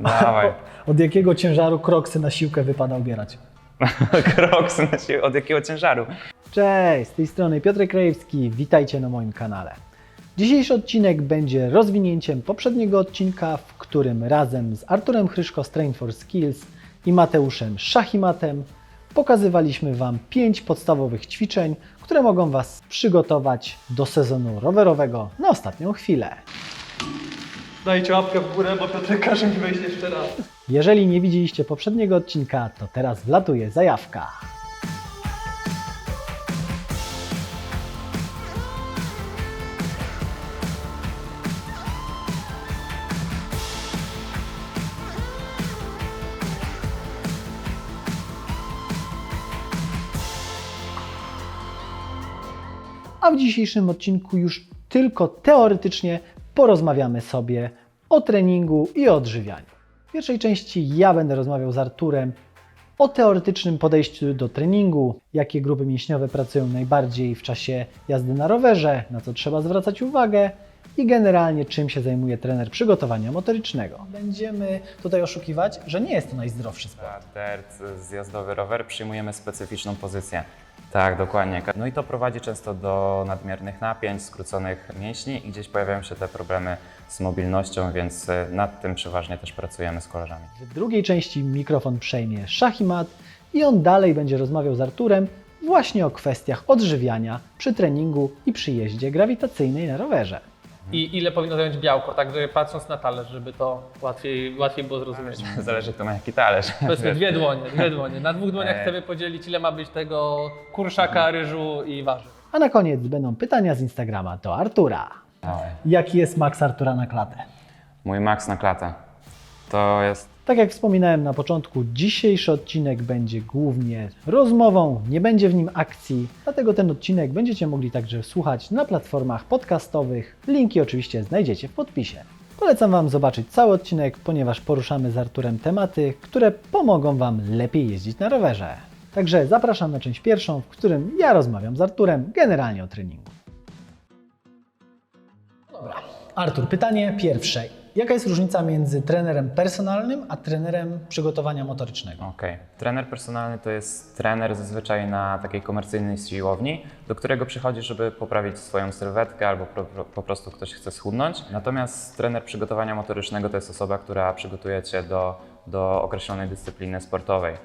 Dawaj. Od jakiego ciężaru kroksy na siłkę wypada ubierać? Kroksy na siłę. Od jakiego ciężaru? Cześć, z tej strony Piotr Krajewski, witajcie na moim kanale. Dzisiejszy odcinek będzie rozwinięciem poprzedniego odcinka, w którym razem z Arturem Chryszko z Train for Skills i Mateuszem Szachimatem pokazywaliśmy Wam pięć podstawowych ćwiczeń, które mogą Was przygotować do sezonu rowerowego na ostatnią chwilę. Dajcie łapkę w górę, bo Piotr każe mi wejść jeszcze raz. Jeżeli nie widzieliście poprzedniego odcinka, to teraz wlatuje zajawka. A w dzisiejszym odcinku już tylko teoretycznie porozmawiamy sobie o treningu i o odżywianiu. W pierwszej części ja będę rozmawiał z Arturem o teoretycznym podejściu do treningu, jakie grupy mięśniowe pracują najbardziej w czasie jazdy na rowerze, na co trzeba zwracać uwagę i generalnie czym się zajmuje trener przygotowania motorycznego. Będziemy tutaj oszukiwać, że nie jest to najzdrowszy sport. Za Dert, zjazdowy rower, przyjmujemy specyficzną pozycję. Tak, dokładnie. No i to prowadzi często do nadmiernych napięć, skróconych mięśni i gdzieś pojawiają się te problemy z mobilnością, więc y, nad tym przeważnie też pracujemy z koleżami. W drugiej części mikrofon przejmie Szachimat i on dalej będzie rozmawiał z Arturem właśnie o kwestiach odżywiania przy treningu i przy jeździe grawitacyjnej na rowerze. I ile powinno zająć białko, tak żeby patrząc na talerz, żeby to łatwiej, łatwiej było zrozumieć. Zależy kto ma jaki talerz. Powiedzmy dwie dłonie, dwie dłonie. Na dwóch dłoniach E. chcemy podzielić ile ma być tego kurczaka, ryżu i warzyw. A na koniec będą pytania z Instagrama do Artura. Dawaj. Jaki jest maks Artura na klatę? Mój max na klatę. To jest Tak jak wspominałem na początku, dzisiejszy odcinek będzie głównie rozmową, nie będzie w nim akcji, dlatego ten odcinek będziecie mogli także słuchać na platformach podcastowych. Linki oczywiście znajdziecie w podpisie. Polecam Wam zobaczyć cały odcinek, ponieważ poruszamy z Arturem tematy, które pomogą Wam lepiej jeździć na rowerze. Także zapraszam na część pierwszą, w którym ja rozmawiam z Arturem generalnie o treningu. Dobra. Artur, pytanie pierwsze. Jaka jest różnica między trenerem personalnym a trenerem przygotowania motorycznego? Okej. Trener personalny to jest trener zazwyczaj na takiej komercyjnej siłowni, do którego przychodzi, żeby poprawić swoją sylwetkę albo pro, po prostu ktoś chce schudnąć. Natomiast trener przygotowania motorycznego to jest osoba, która przygotuje Cię do, do określonej dyscypliny sportowej.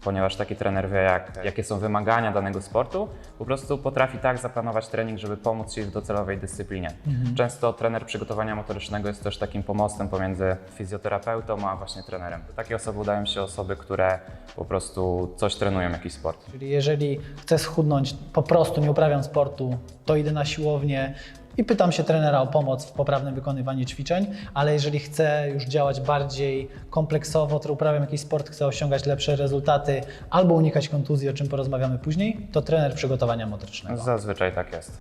Ponieważ taki trener wie, jak, jakie są wymagania danego sportu, po prostu potrafi tak zaplanować trening, żeby pomóc Ci w docelowej dyscyplinie. Często trener przygotowania motorycznego jest też takim pomostem pomiędzy fizjoterapeutą a właśnie trenerem. Takie osoby udają się osoby, które po prostu coś trenują, jakiś sport. Czyli jeżeli chcę schudnąć, po prostu nie uprawiam sportu, to idę na siłownię i pytam się trenera o pomoc w poprawnym wykonywaniu ćwiczeń, ale jeżeli chcę już działać bardziej kompleksowo, to uprawiam jakiś sport, chcę osiągać lepsze rezultaty albo unikać kontuzji, o czym porozmawiamy później, to trener przygotowania motorycznego. Zazwyczaj tak jest.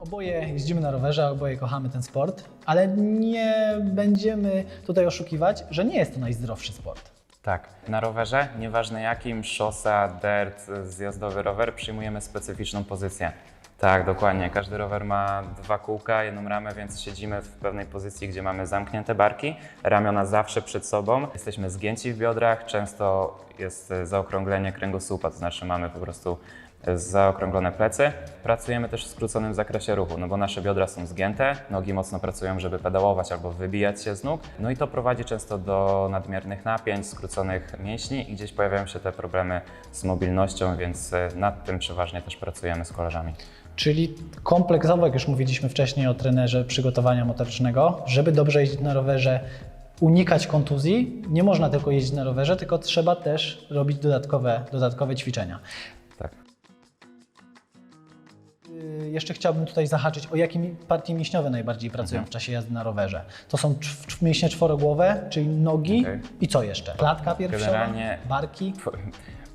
Oboje jeździmy na rowerze, oboje kochamy ten sport, ale nie będziemy tutaj oszukiwać, że nie jest to najzdrowszy sport. Tak. Na rowerze, nieważne jakim, szosa, dirt, zjazdowy rower, przyjmujemy specyficzną pozycję. Tak, dokładnie. Każdy rower ma dwa kółka, jedną ramę, więc siedzimy w pewnej pozycji, gdzie mamy zamknięte barki, ramiona zawsze przed sobą. Jesteśmy zgięci w biodrach, często jest e, zaokrąglenie kręgosłupa, to znaczy mamy po prostu e, zaokrąglone plecy. Pracujemy też w skróconym zakresie ruchu, no bo nasze biodra są zgięte, nogi mocno pracują, żeby pedałować albo wybijać się z nóg. No i to prowadzi często do nadmiernych napięć, skróconych mięśni i gdzieś pojawiają się te problemy z mobilnością, więc e, nad tym przeważnie też pracujemy z koleżami. Czyli kompleksowo, jak już mówiliśmy wcześniej o trenerze przygotowania motorycznego, żeby dobrze jeździć na rowerze, unikać kontuzji, nie można tylko jeździć na rowerze, tylko trzeba też robić dodatkowe, dodatkowe ćwiczenia. Tak. Yy, Jeszcze chciałbym tutaj zahaczyć, o jakie partie mięśniowe najbardziej pracują w czasie jazdy na rowerze. To są mięśnie czworogłowe, czyli nogi Okej. i co jeszcze? Klatka piersiowa, Generalnie- barki.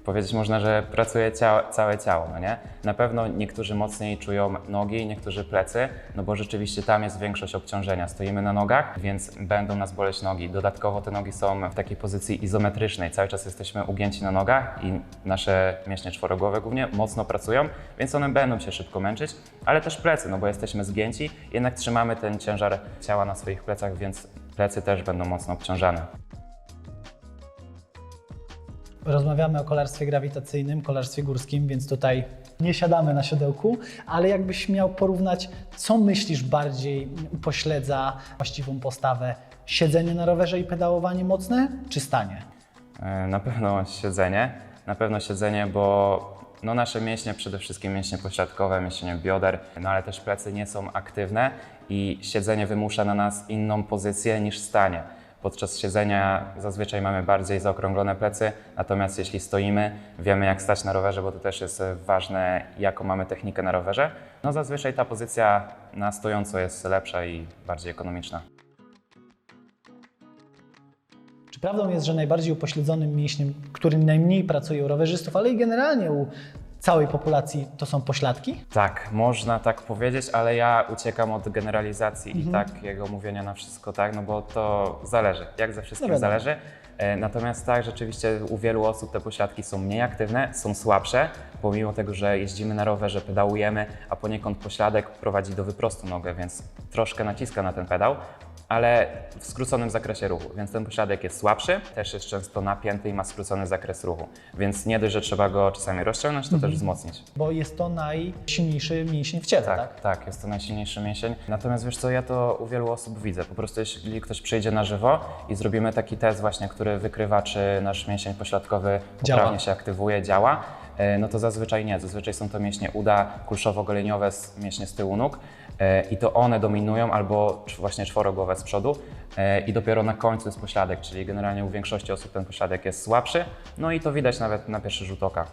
Powiedzieć można, że pracuje całe ciało, no nie? Na pewno niektórzy mocniej czują nogi, niektórzy plecy, no bo rzeczywiście tam jest większość obciążenia. Stoimy na nogach, więc będą nas boleć nogi. Dodatkowo te nogi są w takiej pozycji izometrycznej. Cały czas jesteśmy ugięci na nogach i nasze mięśnie czworogłowe głównie mocno pracują, więc one będą się szybko męczyć, ale też plecy, no bo jesteśmy zgięci, jednak trzymamy ten ciężar ciała na swoich plecach, więc plecy też będą mocno obciążane. Rozmawiamy o kolarstwie grawitacyjnym, kolarstwie górskim, więc tutaj nie siadamy na siodełku, ale jakbyś miał porównać, co myślisz bardziej upośledza właściwą postawę? Siedzenie na rowerze i pedałowanie mocne, czy stanie? E, Na pewno siedzenie, na pewno siedzenie, bo no nasze mięśnie, przede wszystkim mięśnie pośladkowe, mięśnie bioder, no ale też plecy nie są aktywne i siedzenie wymusza na nas inną pozycję niż stanie. Podczas siedzenia zazwyczaj mamy bardziej zaokrąglone plecy, natomiast jeśli stoimy, wiemy jak stać na rowerze, bo to też jest ważne, jaką mamy technikę na rowerze. No zazwyczaj ta pozycja na stojąco jest lepsza i bardziej ekonomiczna. Czy prawdą jest, że najbardziej upośledzonym mięśniem, który najmniej pracuje u rowerzystów, ale i generalnie u całej populacji, to są pośladki? Tak, można tak powiedzieć, ale ja uciekam od generalizacji i takiego mówienia na wszystko, tak, no bo to zależy, jak ze wszystkim No wiadomo. zależy. E, Natomiast tak, rzeczywiście u wielu osób te pośladki są mniej aktywne, są słabsze, pomimo tego, że jeździmy na rowerze, pedałujemy, a poniekąd pośladek prowadzi do wyprostu nogę, więc troszkę naciska na ten pedał, ale w skróconym zakresie ruchu, więc ten pośladek jest słabszy, też jest często napięty i ma skrócony zakres ruchu, więc nie dość, że trzeba go czasami rozciągnąć, to Mhm. też wzmocnić. Bo jest to najsilniejszy mięsień w ciele, tak? Tak, tak, jest to najsilniejszy mięsień. Natomiast wiesz co, ja to u wielu osób widzę. Po prostu jeśli ktoś przyjdzie na żywo i zrobimy taki test właśnie, który wykrywa, czy nasz mięsień pośladkowy Działa. poprawnie się aktywuje, działa, no to zazwyczaj nie. Zazwyczaj są to mięśnie uda, kulszowo-goleniowe, mięśnie z tyłu nóg e, i to one dominują albo właśnie czworogłowe z przodu e, i dopiero na końcu jest pośladek, czyli generalnie u większości osób ten pośladek jest słabszy, no i to widać nawet na pierwszy rzut oka.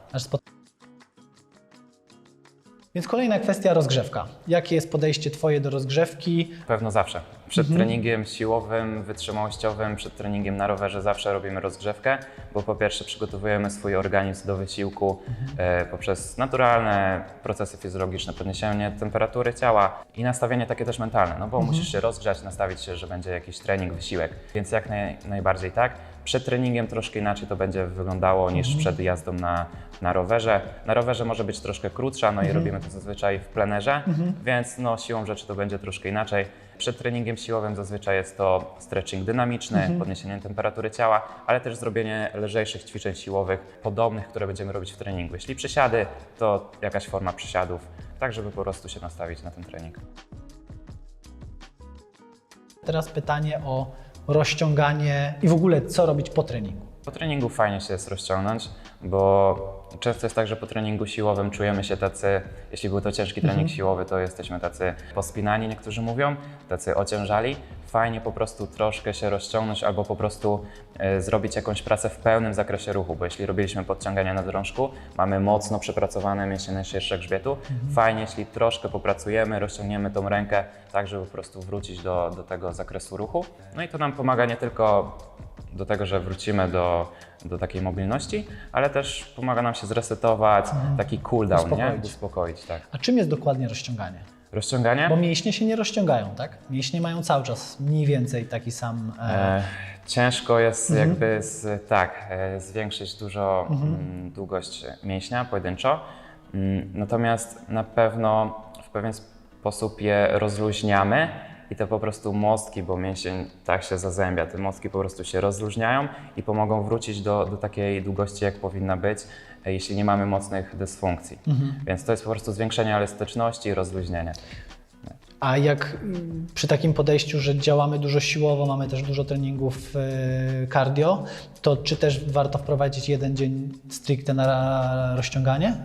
Więc kolejna kwestia rozgrzewka. Jakie jest podejście Twoje do rozgrzewki? Pewno zawsze. Przed treningiem siłowym, wytrzymałościowym, przed treningiem na rowerze zawsze robimy rozgrzewkę, bo po pierwsze przygotowujemy swój organizm do wysiłku e, poprzez naturalne procesy fizjologiczne, podniesienie temperatury ciała i nastawienie takie też mentalne, no bo musisz się rozgrzać, nastawić się, że będzie jakiś trening, wysiłek, więc jak naj, najbardziej tak. Przed treningiem troszkę inaczej to będzie wyglądało niż przed jazdą na, na rowerze. Na rowerze może być troszkę krótsza, no i robimy to zazwyczaj w plenerze, więc no, siłą rzeczy to będzie troszkę inaczej. Przed treningiem siłowym zazwyczaj jest to stretching dynamiczny, podniesienie temperatury ciała, ale też zrobienie lżejszych ćwiczeń siłowych, podobnych, które będziemy robić w treningu. Jeśli przysiady, to jakaś forma przysiadów, tak żeby po prostu się nastawić na ten trening. Teraz pytanie o rozciąganie i w ogóle co robić po treningu. Po treningu fajnie się jest rozciągnąć, bo często jest tak, że po treningu siłowym czujemy się tacy, jeśli był to ciężki trening siłowy, to jesteśmy tacy pospinani, niektórzy mówią, tacy ociężali. Fajnie po prostu troszkę się rozciągnąć albo po prostu e, zrobić jakąś pracę w pełnym zakresie ruchu, bo jeśli robiliśmy podciągania na drążku, mamy mocno przepracowane mięśnie najszersze grzbietu. Fajnie, jeśli troszkę popracujemy, rozciągniemy tą rękę tak, żeby po prostu wrócić do, do tego zakresu ruchu. No i to nam pomaga nie tylko do tego, że wrócimy do, do takiej mobilności, ale też pomaga nam się zresetować, taki cooldown, nie? Uspokoić. Uspokoić, tak. A czym jest dokładnie rozciąganie? Rozciąganie? Bo mięśnie się nie rozciągają, tak? Mięśnie mają cały czas mniej więcej taki sam. E, E, ciężko jest jakby z, tak, e, zwiększyć dużo mm, długość mięśnia pojedynczo, mm, natomiast na pewno w pewien sposób je rozluźniamy i to po prostu mostki, bo mięsień tak się zazębia, te mostki po prostu się rozluźniają i pomogą wrócić do, do takiej długości, jak powinna być, e, jeśli nie mamy mocnych dysfunkcji. Więc to jest po prostu zwiększenie elastyczności i rozluźnienie. A jak przy takim podejściu, że działamy dużo siłowo, mamy też dużo treningów e, cardio, to czy też warto wprowadzić jeden dzień stricte na rozciąganie?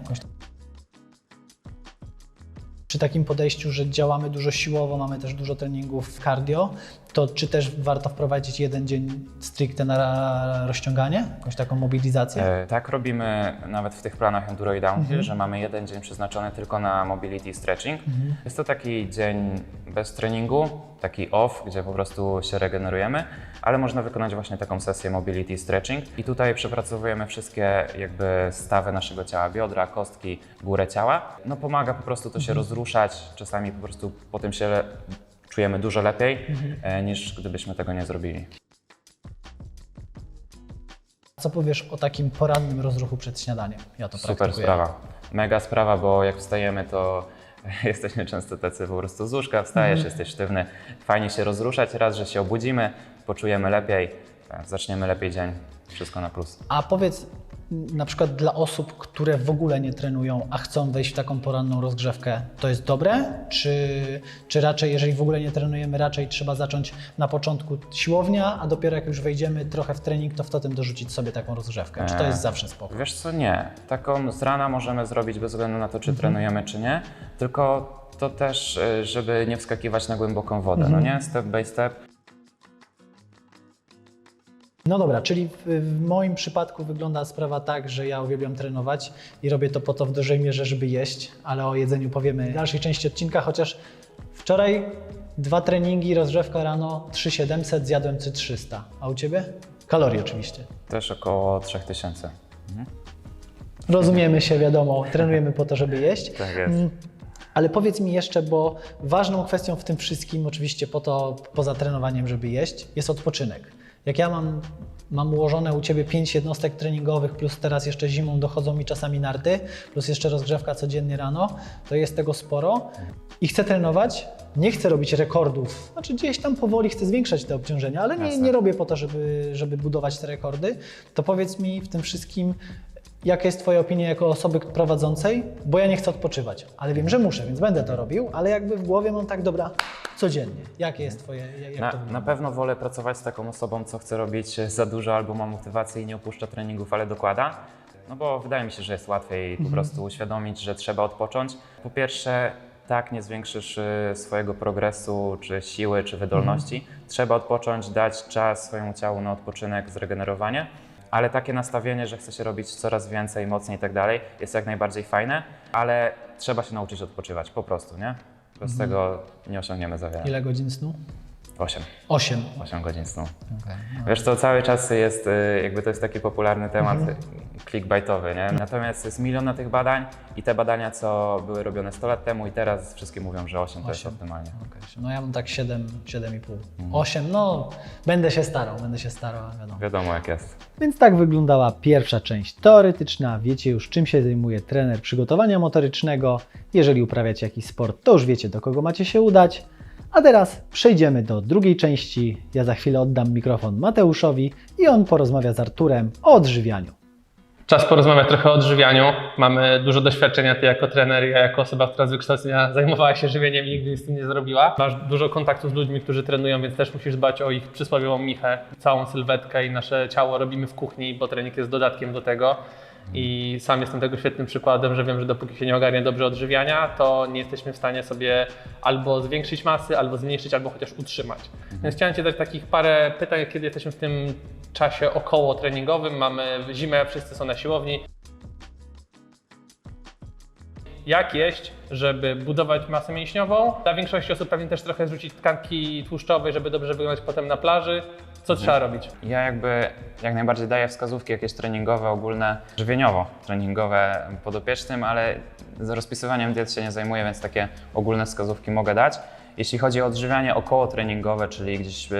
Przy takim podejściu, że działamy dużo siłowo, mamy też dużo treningów cardio, to czy też warto wprowadzić jeden dzień stricte na rozciąganie, jakąś taką mobilizację? E, Tak robimy nawet w tych planach Enduro i Downhill, Mhm. że mamy jeden dzień przeznaczony tylko na mobility i stretching. Jest to taki dzień bez treningu, taki off, gdzie po prostu się regenerujemy, ale można wykonać właśnie taką sesję mobility stretching. I tutaj przepracowujemy wszystkie jakby stawy naszego ciała, biodra, kostki, górę ciała. No pomaga po prostu to się rozruszać, czasami po prostu po tym się czujemy dużo lepiej, e, niż gdybyśmy tego nie zrobili. Co powiesz o takim porannym rozruchu przed śniadaniem? Ja to Super praktykuję. sprawa. Mega sprawa, bo jak wstajemy, to jesteśmy często tacy po prostu z łóżka, wstajesz, Mhm. jesteś sztywny. Fajnie się rozruszać, raz, że się obudzimy, poczujemy lepiej, e, zaczniemy lepiej dzień. Wszystko na plus. A powiedz na przykład dla osób, które w ogóle nie trenują, a chcą wejść w taką poranną rozgrzewkę, to jest dobre? Czy, czy raczej, jeżeli w ogóle nie trenujemy, raczej trzeba zacząć na początku siłownia, a dopiero jak już wejdziemy trochę w trening, to wtedy dorzucić sobie taką rozgrzewkę? Czy to jest zawsze spoko? Wiesz co, nie. Taką z rana możemy zrobić bez względu na to, czy Mhm. trenujemy, czy nie, tylko to też, e, żeby nie wskakiwać na głęboką wodę, Mhm. no nie? Step by step. No dobra, czyli w, w moim przypadku wygląda sprawa tak, że ja uwielbiam trenować i robię to po to w dużej mierze, żeby jeść, ale o jedzeniu powiemy w dalszej części odcinka, chociaż wczoraj dwa treningi, rozgrzewka rano 3700, zjadłem 300. A u Ciebie? Kalorii oczywiście. Też około 3000. Rozumiemy się, wiadomo, trenujemy po to, żeby jeść. Tak jest. Mm, Ale powiedz mi jeszcze, bo ważną kwestią w tym wszystkim, oczywiście po to, poza trenowaniem, żeby jeść, jest odpoczynek. Jak ja mam, mam ułożone u Ciebie pięć jednostek treningowych, plus teraz jeszcze zimą dochodzą mi czasami narty, plus jeszcze rozgrzewka codziennie rano, to jest tego sporo. I chcę trenować, nie chcę robić rekordów, znaczy gdzieś tam powoli chcę zwiększać te obciążenia, ale nie, Jasne. nie robię po to, żeby, żeby budować te rekordy, to powiedz mi w tym wszystkim, Jaka jest Twoja opinia jako osoby prowadzącej? Bo ja nie chcę odpoczywać, ale wiem, że muszę, więc będę to robił, ale jakby w głowie mam tak, dobra, codziennie. Jakie jest Twoje, jak Na, na pewno wolę pracować z taką osobą, co chce robić za dużo albo ma motywację i nie opuszcza treningów, ale dokłada. No bo wydaje mi się, że jest łatwiej po prostu uświadomić, że trzeba odpocząć. Po pierwsze, tak nie zwiększysz y, swojego progresu, czy siły, czy wydolności. Trzeba odpocząć, dać czas swojemu ciału na odpoczynek, zregenerowanie. Ale takie nastawienie, że chce się robić coraz więcej, mocniej i tak dalej, jest jak najbardziej fajne, ale trzeba się nauczyć odpoczywać, po prostu, nie? Bez tego nie osiągniemy za wiele. Ile godzin snu? 8. Osiem. 8 godzin snu. Wiesz co, cały czas jest, y, jakby to jest taki popularny temat Mhm. clickbaitowy, nie? Natomiast jest milion na tych badań i te badania, co były robione 100 lat temu i teraz wszystkie mówią, że 8 to jest optymalnie. Okej, No ja mam tak 7, 7,5. Mhm. 8, no będę się starał, będę się starał, wiadomo. Wiadomo jak jest. Więc tak wyglądała pierwsza część teoretyczna. Wiecie już, czym się zajmuje trener przygotowania motorycznego. Jeżeli uprawiacie jakiś sport, to już wiecie, do kogo macie się udać. A teraz przejdziemy do drugiej części. Ja za chwilę oddam mikrofon Mateuszowi i on porozmawia z Arturem o odżywianiu. Czas porozmawiać trochę o odżywianiu. Mamy dużo doświadczenia, ty jako trener, ja jako osoba, która z wykształcenia zajmowała się żywieniem i nigdy nic z tym nie zrobiła. Masz dużo kontaktu z ludźmi, którzy trenują, więc też musisz dbać o ich przysłowiową michę. Całą sylwetkę i nasze ciało robimy w kuchni, bo trening jest dodatkiem do tego. I sam jestem tego świetnym przykładem, że wiem, że dopóki się nie ogarnie dobrze odżywiania, to nie jesteśmy w stanie sobie albo zwiększyć masy, albo zmniejszyć, albo chociaż utrzymać. Więc chciałem Ci dać takich parę pytań, kiedy jesteśmy w tym czasie około treningowym, mamy zimę, wszyscy są na siłowni. Jak jeść, żeby budować masę mięśniową? Dla większości osób pewnie też trochę zrzucić tkanki tłuszczowej, żeby dobrze wyglądać potem na plaży. Co trzeba robić? Ja jakby jak najbardziej daję wskazówki jakieś treningowe, ogólne, żywieniowo treningowe podopiecznym, ale z rozpisywaniem diet się nie zajmuję, więc takie ogólne wskazówki mogę dać. Jeśli chodzi o odżywianie około treningowe, czyli gdzieś y,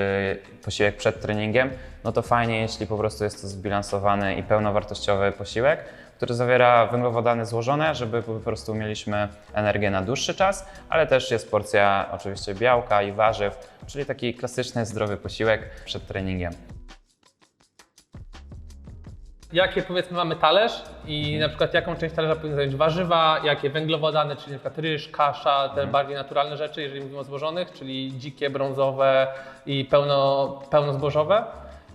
posiłek przed treningiem, no to fajnie, jeśli po prostu jest to zbilansowany i pełnowartościowy posiłek, który zawiera węglowodany złożone, żeby po prostu mieliśmy energię na dłuższy czas, ale też jest porcja oczywiście białka i warzyw, czyli taki klasyczny, zdrowy posiłek przed treningiem. Jakie powiedzmy mamy talerz i na przykład jaką część talerza powinny zająć warzywa, jakie węglowodany, czyli na przykład ryż, kasza, te bardziej naturalne rzeczy, jeżeli mówimy o złożonych, czyli dzikie, brązowe i pełno, pełnozbożowe.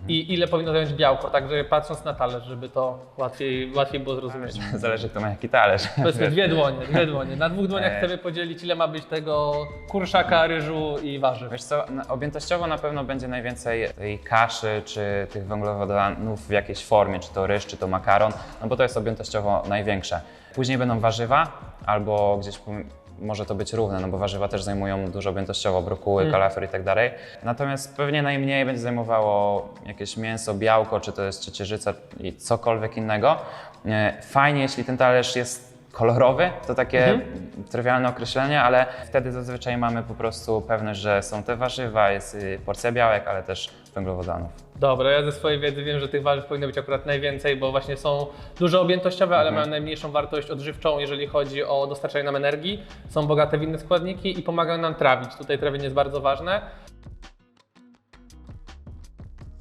I ile powinno zająć białko, także patrząc na talerz, żeby to łatwiej, łatwiej było zrozumieć. Zależy kto ma jaki talerz. Powiedzmy dwie dłonie, dwie dłonie. Na dwóch dłoniach chcemy podzielić, ile ma być tego kurczaka, ryżu i warzyw. Wiesz co, na- objętościowo na pewno będzie najwięcej tej kaszy, czy tych węglowodanów w jakiejś formie, czy to ryż, czy to makaron, no bo to jest objętościowo największe. Później będą warzywa, albo gdzieś pom- może to być równe, no bo warzywa też zajmują dużo objętościowo, brokuły, kalafior i tak dalej. Natomiast pewnie najmniej będzie zajmowało jakieś mięso, białko, czy to jest ciecierzyca i cokolwiek innego. E, Fajnie, jeśli ten talerz jest kolorowy, to takie trywialne określenie, ale wtedy zazwyczaj mamy po prostu pewność, że są te warzywa, jest y, porcja białek, ale też węglowodanów. Dobra, ja ze swojej wiedzy wiem, że tych warzyw powinno być akurat najwięcej, bo właśnie są dużo objętościowe, ale mają najmniejszą wartość odżywczą, jeżeli chodzi o dostarczanie nam energii. Są bogate w inne składniki i pomagają nam trawić. Tutaj trawienie jest bardzo ważne.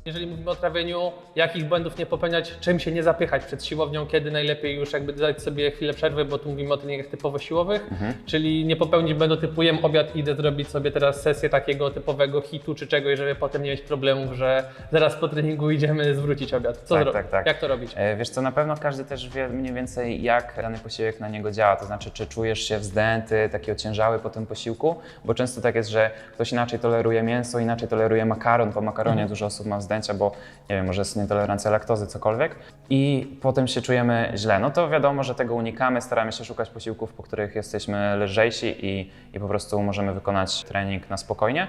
Jeżeli mówimy o trawieniu, jakich błędów nie popełniać, czym się nie zapychać przed siłownią, kiedy najlepiej już jakby dać sobie chwilę przerwy, bo tu mówimy o treningach typowo siłowych, czyli nie popełnić błędu typu jem obiad, idę zrobić sobie teraz sesję takiego typowego hitu czy czegoś, żeby potem nie mieć problemów, że zaraz po treningu idziemy zwrócić obiad. Co Tak, tak, tak. Jak to robić? E, Wiesz co, na pewno każdy też wie mniej więcej jak dany posiłek na niego działa, to znaczy czy czujesz się wzdęty, taki ociężały po tym posiłku, bo często tak jest, że ktoś inaczej toleruje mięso, inaczej toleruje makaron, po makaronie dużo osób ma bo nie wiem, może jest nietolerancja laktozy, cokolwiek i potem się czujemy źle. No to wiadomo, że tego unikamy, staramy się szukać posiłków, po których jesteśmy lżejsi i, i po prostu możemy wykonać trening na spokojnie.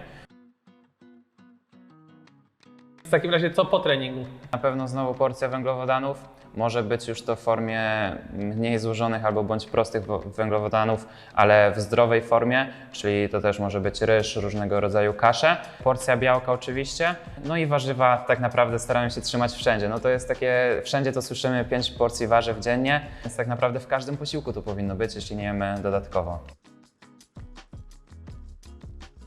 W takim razie co po treningu? Na pewno znowu porcja węglowodanów. Może być już to w formie mniej złożonych albo bądź prostych wo- węglowodanów, ale w zdrowej formie, czyli to też może być ryż, różnego rodzaju kasze. Porcja białka oczywiście, no i warzywa tak naprawdę staramy się trzymać wszędzie. No to jest takie, wszędzie to słyszymy 5 porcji warzyw dziennie, więc tak naprawdę w każdym posiłku to powinno być, jeśli nie jemy dodatkowo.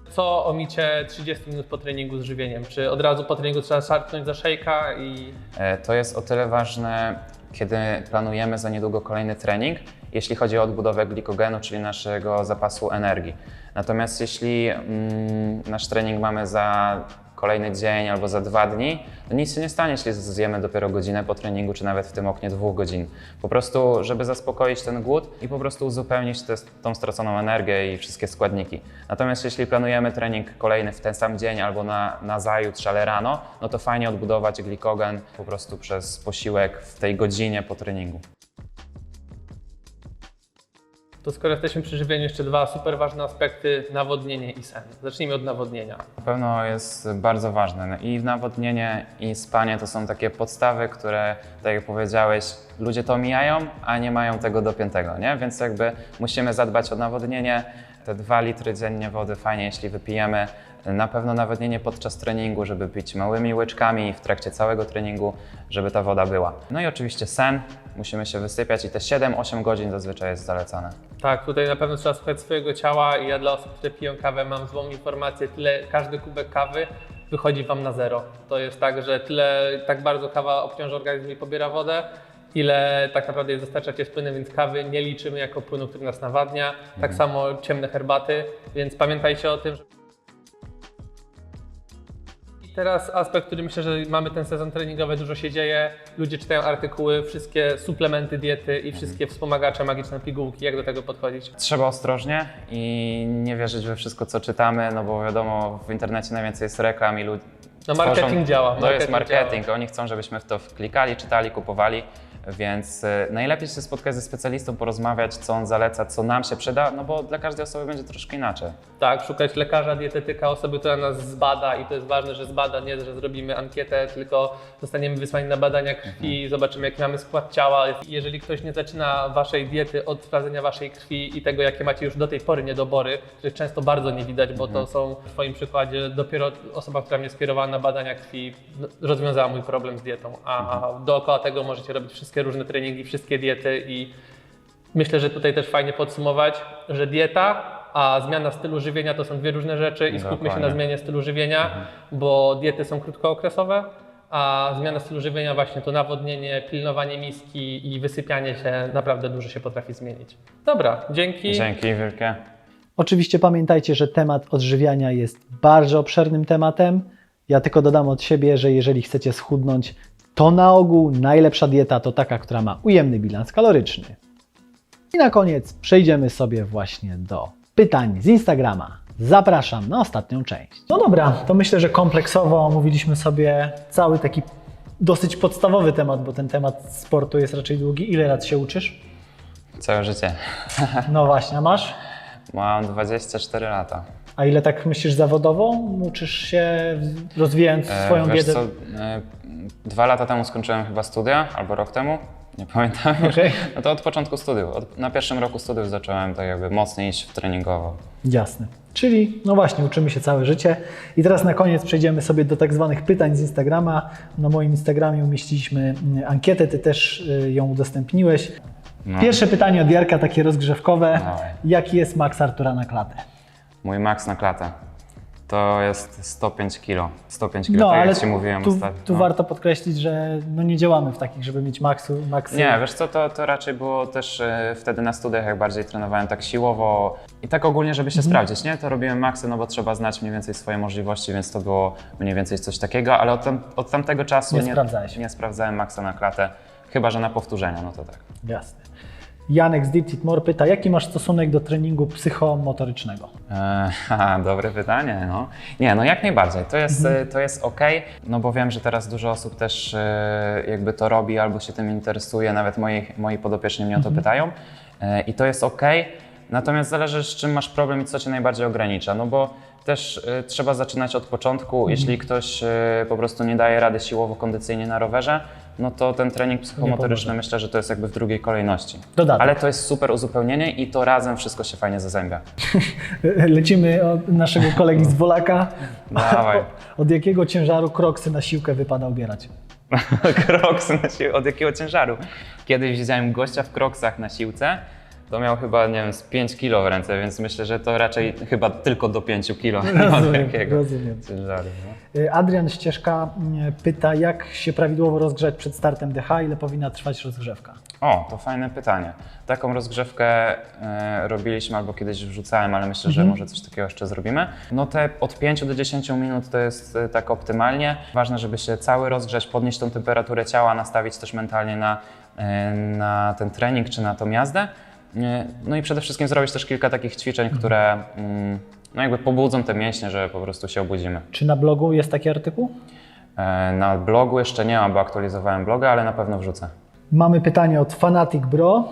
Co o micie 30 minut po treningu z żywieniem? Czy od razu po treningu trzeba szarpnąć za szejka i E, To jest o tyle ważne, kiedy planujemy za niedługo kolejny trening, jeśli chodzi o odbudowę glikogenu, czyli naszego zapasu energii. Natomiast jeśli mm, nasz trening mamy za kolejny dzień albo za dwa dni, to nic się nie stanie, jeśli zjemy dopiero godzinę po treningu, czy nawet w tym oknie dwóch godzin. Po prostu, żeby zaspokoić ten głód i po prostu uzupełnić tę tą straconą energię i wszystkie składniki. Natomiast jeśli planujemy trening kolejny w ten sam dzień albo na, na zajutrz, ale rano, no to fajnie odbudować glikogen po prostu przez posiłek w tej godzinie po treningu. To skoro jesteśmy przy żywieniu, jeszcze dwa super ważne aspekty, nawodnienie i sen. Zacznijmy od nawodnienia. Na pewno jest bardzo ważne. No I nawodnienie, i spanie to są takie podstawy, które, tak jak powiedziałeś, ludzie to omijają, a nie mają tego dopiętego, nie? Więc jakby musimy zadbać o nawodnienie. Te dwa litry dziennie wody fajnie, jeśli wypijemy. Na pewno nawodnienie podczas treningu, żeby pić małymi łyczkami w trakcie całego treningu, żeby ta woda była. No i oczywiście sen. Musimy się wysypiać i te 7-8 godzin zazwyczaj jest zalecane. Tak, tutaj na pewno trzeba słuchać swojego ciała i ja dla osób, które piją kawę mam złą informację, tyle, każdy kubek kawy wychodzi Wam na zero. To jest tak, że tyle, tak bardzo kawa obciąża organizm i pobiera wodę, ile tak naprawdę jest dostarczacie z płynem, więc kawy nie liczymy jako płynu, który nas nawadnia. Tak samo ciemne herbaty, więc pamiętajcie o tym, że teraz aspekt, który myślę, że mamy ten sezon treningowy, dużo się dzieje, ludzie czytają artykuły, wszystkie suplementy diety i wszystkie wspomagacze, magiczne pigułki, jak do tego podchodzić? Trzeba ostrożnie i nie wierzyć we wszystko, co czytamy, no bo wiadomo, w internecie najwięcej jest reklam i ludzi. No marketing działa, To jest marketing marketing. Oni chcą, żebyśmy w to klikali, czytali, kupowali. Więc e, najlepiej się spotkać ze specjalistą, porozmawiać, co on zaleca, co nam się przyda, no bo dla każdej osoby będzie troszkę inaczej. Tak, szukać lekarza, dietetyka, osoby, która nas zbada i to jest ważne, że zbada, nie, że zrobimy ankietę, tylko zostaniemy wysłani na badania krwi, zobaczymy jaki mamy skład ciała. Jeżeli ktoś nie zaczyna waszej diety od sprawdzenia waszej krwi i tego, jakie macie już do tej pory niedobory, których często bardzo nie widać, bo to są w twoim przykładzie dopiero osoba, która mnie skierowała na badania krwi, no, rozwiązała mój problem z dietą, a dookoła tego możecie robić wszystkie różne treningi, wszystkie diety i Myślę, że tutaj też fajnie podsumować, że dieta, a zmiana stylu żywienia to są dwie różne rzeczy i skupmy się Dokładnie. na zmianie stylu żywienia, bo diety są krótkookresowe, a zmiana stylu żywienia właśnie to nawodnienie, pilnowanie miski i wysypianie się naprawdę dużo się potrafi zmienić. Dobra, dzięki. Dzięki wielkie. Oczywiście pamiętajcie, że temat odżywiania jest bardzo obszernym tematem. Ja tylko dodam od siebie, że jeżeli chcecie schudnąć, to na ogół najlepsza dieta to taka, która ma ujemny bilans kaloryczny. I na koniec przejdziemy sobie właśnie do pytań z Instagrama. Zapraszam na ostatnią część. No dobra, to myślę, że kompleksowo omówiliśmy sobie cały taki dosyć podstawowy temat, bo ten temat sportu jest raczej długi. Ile lat się uczysz? Całe życie. No właśnie, a masz? Mam 24 lata. A ile tak myślisz zawodowo? Uczysz się, rozwijając E, swoją wiesz wiedzę? Co, e, dwa lata temu skończyłem chyba studia, albo rok temu, nie pamiętam. Okej. No to od początku studiów. Od, na pierwszym roku studiów zacząłem tak jakby mocniej iść w treningowo. Jasne. Czyli, no właśnie, uczymy się całe życie. I teraz na koniec przejdziemy sobie do tak zwanych pytań z Instagrama. Na moim Instagramie umieściliśmy mm, ankietę, ty też y, ją udostępniłeś. No. Pierwsze pytanie od Jarka, takie rozgrzewkowe. Dawaj. Jaki jest maks Artura na klatę? Mój maks na klatę to jest 105 kg. 105 kg, No, tak ale jak Ci mówiłem tu, ostatnio. tu no. warto podkreślić, że no nie działamy w takich, żeby mieć maksu, maksy. Nie, wiesz co, to, to raczej było też e, wtedy na studiach, jak bardziej trenowałem tak siłowo i tak ogólnie, żeby się Mhm. sprawdzić, nie? To robiłem maksy, no bo trzeba znać mniej więcej swoje możliwości, więc to było mniej więcej coś takiego, ale od, tam, od tamtego czasu Nie sprawdzałeś. nie sprawdzałem maksa na klatę, chyba że na powtórzenia, no to tak. Jasne. Janek z Deep Tit More pyta, jaki masz stosunek do treningu psychomotorycznego? E, haha, dobre pytanie, no. Nie, no jak najbardziej, to jest, e, to jest ok, no bo wiem, że teraz dużo osób też e, jakby to robi albo się tym interesuje, nawet moi, moi podopieczni mnie o to pytają e, i to jest ok, natomiast zależy z czym masz problem i co cię najbardziej ogranicza, no bo też e, trzeba zaczynać od początku, jeśli ktoś e, po prostu nie daje rady siłowo-kondycyjnie na rowerze, no to ten trening psychomotoryczny myślę, że to jest jakby w drugiej kolejności. Dodatek. Ale to jest super uzupełnienie i to razem wszystko się fajnie zazębia. Lecimy od naszego kolegi z Wolaka. Dawaj. Od jakiego ciężaru kroksy na siłkę wypada ubierać? Kroksy na siłę. Od jakiego ciężaru? Kiedyś widziałem gościa w kroksach na siłce. To miał chyba, nie wiem, z 5 kilo w ręce, więc myślę, że to raczej chyba tylko do 5 kilo. Rozumiem, rozumiem. ciężaru. No. Y, Adrian Ścieżka mm, pyta, jak się prawidłowo rozgrzać przed startem DH, ile powinna trwać rozgrzewka? O, to fajne pytanie. Taką rozgrzewkę e, robiliśmy albo kiedyś wrzucałem, ale myślę, że może coś takiego jeszcze zrobimy. No te od 5 do 10 minut to jest e, tak optymalnie. Ważne, żeby się cały rozgrzać, podnieść tą temperaturę ciała, nastawić też mentalnie na, e, na ten trening czy na tą jazdę. No i przede wszystkim zrobić też kilka takich ćwiczeń, które mm, no jakby pobudzą te mięśnie, że po prostu się obudzimy. Czy na blogu jest taki artykuł? E, Na blogu jeszcze nie mam, bo aktualizowałem bloga, ale na pewno wrzucę. Mamy pytanie od Fanatic Bro.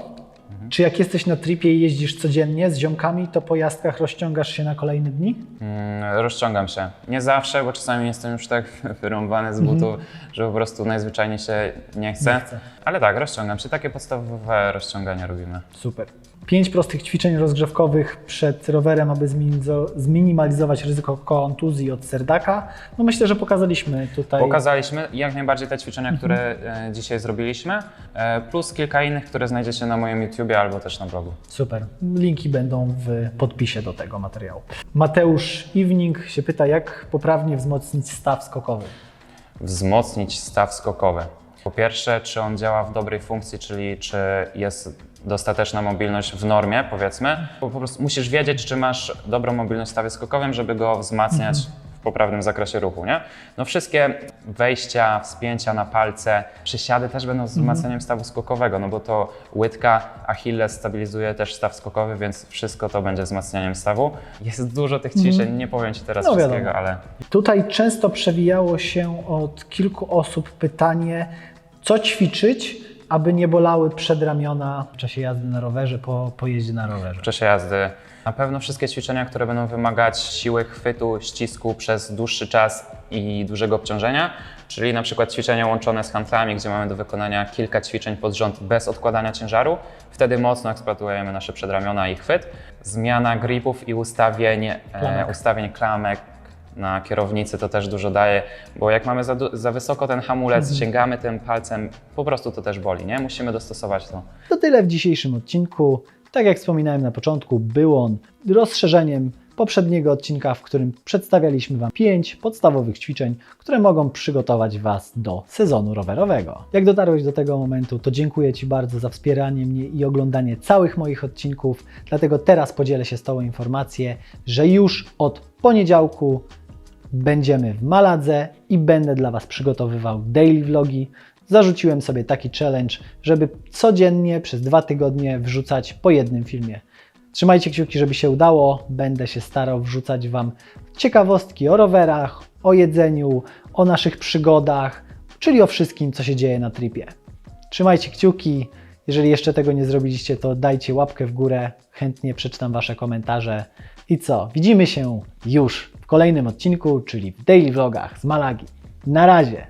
Czy jak jesteś na tripie i jeździsz codziennie z ziomkami, to po jazdkach rozciągasz się na kolejne dni? Mm, Rozciągam się. Nie zawsze, bo czasami jestem już tak wyrąbany z butów, że po prostu najzwyczajniej się nie chce. Nie chce. Ale tak, rozciągam się. Takie podstawowe rozciągania robimy. Super. Pięć prostych ćwiczeń rozgrzewkowych przed rowerem, aby zminimalizować ryzyko kontuzji od serdaka. No myślę, że pokazaliśmy tutaj. Pokazaliśmy jak najbardziej te ćwiczenia, które e, dzisiaj zrobiliśmy, e, plus kilka innych, które znajdziecie na moim YouTubie albo też na blogu. Super. Linki będą w podpisie do tego materiału. Mateusz Iwning się pyta, jak poprawnie wzmocnić staw skokowy. Wzmocnić staw skokowy. Po pierwsze, czy on działa w dobrej funkcji, czyli czy jest dostateczna mobilność w normie, powiedzmy. Bo po prostu musisz wiedzieć, czy masz dobrą mobilność w stawie skokowym, żeby go wzmacniać w poprawnym zakresie ruchu, nie? No wszystkie wejścia, wspięcia na palce, przysiady też będą wzmacnianiem stawu skokowego, no bo to łydka, Achilles stabilizuje też staw skokowy, więc wszystko to będzie wzmacnianiem stawu. Jest dużo tych ćwiczeń, nie powiem Ci teraz No wszystkiego, wiadomo. ale Tutaj często przewijało się od kilku osób pytanie, co ćwiczyć, aby nie bolały przedramiona w czasie jazdy na rowerze, po, po jeździe na rowerze. w czasie jazdy. Na pewno wszystkie ćwiczenia, które będą wymagać siły chwytu, ścisku przez dłuższy czas i dużego obciążenia, czyli na przykład ćwiczenia łączone z handlami, gdzie mamy do wykonania kilka ćwiczeń pod rząd bez odkładania ciężaru. Wtedy mocno eksploatujemy nasze przedramiona i chwyt. Zmiana gripów i ustawień, e, Klamek. ustawień klamek na kierownicy to też dużo daje, bo jak mamy za, za wysoko ten hamulec, sięgamy tym palcem, po prostu to też boli, nie? Musimy dostosować to. To tyle w dzisiejszym odcinku. Tak jak wspominałem na początku, był on rozszerzeniem poprzedniego odcinka, w którym przedstawialiśmy Wam pięć podstawowych ćwiczeń, które mogą przygotować Was do sezonu rowerowego. Jak dotarłeś do tego momentu, to dziękuję Ci bardzo za wspieranie mnie i oglądanie całych moich odcinków. Dlatego teraz podzielę się z Tobą informację, że już od poniedziałku będziemy w Maladze i będę dla Was przygotowywał daily vlogi. Zarzuciłem sobie taki challenge, żeby codziennie przez dwa tygodnie wrzucać po jednym filmie. Trzymajcie kciuki, żeby się udało. Będę się starał wrzucać Wam ciekawostki o rowerach, o jedzeniu, o naszych przygodach, czyli o wszystkim, co się dzieje na tripie. Trzymajcie kciuki. Jeżeli jeszcze tego nie zrobiliście, to dajcie łapkę w górę. Chętnie przeczytam Wasze komentarze. I co? Widzimy się już w kolejnym odcinku, czyli w Daily Vlogach z Malagi. Na razie!